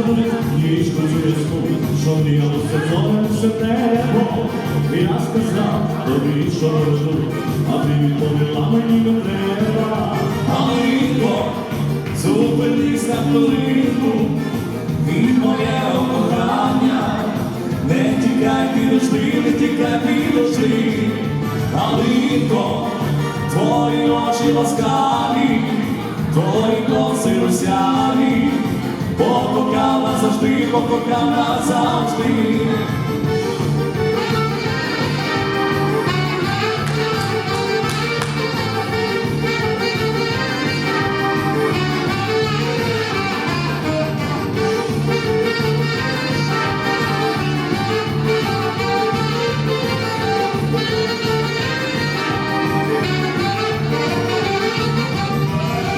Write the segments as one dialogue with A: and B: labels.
A: забудь ніжку зв'язку, що зорем все небо. Я сказав тобі, що роблю, а ти відповіла мені не треба. Галинко, зупинись на хвилинку, від моєго кохання. Не тікай, підожди, не тікай, підожди. Галинко, твої очі ласкаві, твої коси русяві, назавжди, покохав назавжди.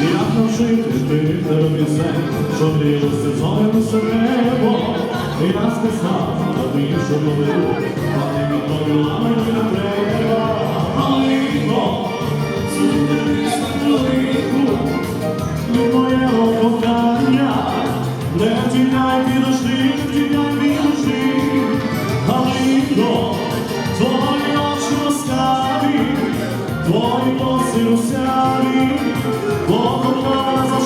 A: Як навчити ти тебе пісень, що мріялося зорем усе небо, і нас сказав, тобі, що поведу, а ти відповіла мені не треба. Галинко, зупинись на хвилинку, від моєго кохання, не тікай, підожди, не тікай, підожди. Галинко, твої очі ласкаві, твої коси русяві, назавжди, покохав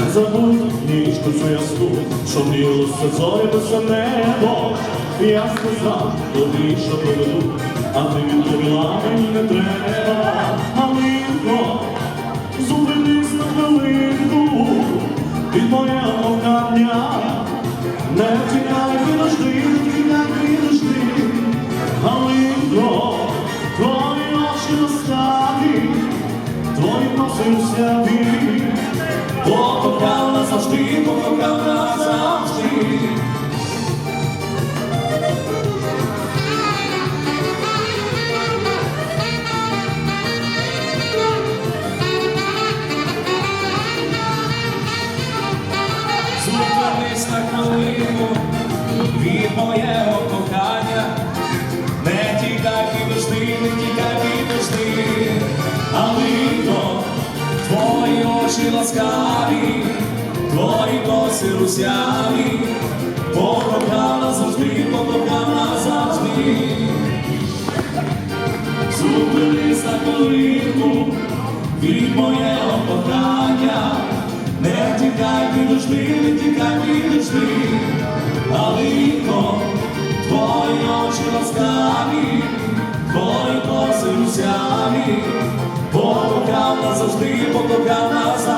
A: Не забудь ніжку цю ясну, що мріялося зорі все небо. Я сказав тобі, що поведу, а ти відповіла мені не треба. Галинко, зупинись на хвилинку, від моєго кохання. Не тікай, підожди, не тікай, підожди. Галинко, твої очі ласкаві, твої коси усяві. Покохав назавжди, покохав назавжди.
B: Зупинись на хвилину від моєго кохання. Не тікай, підожди, не тікай, підожди. Очі ласкаві, твої коси русяві, покохав назавжди, покохав назавжди. Зупинись на хвилинку від моєго кохання. Не тікай, підожди, не тікай, підожди, Галинко, твої очі ласкаві, твої коси русяві, покохав назавжди, покохав назавжди.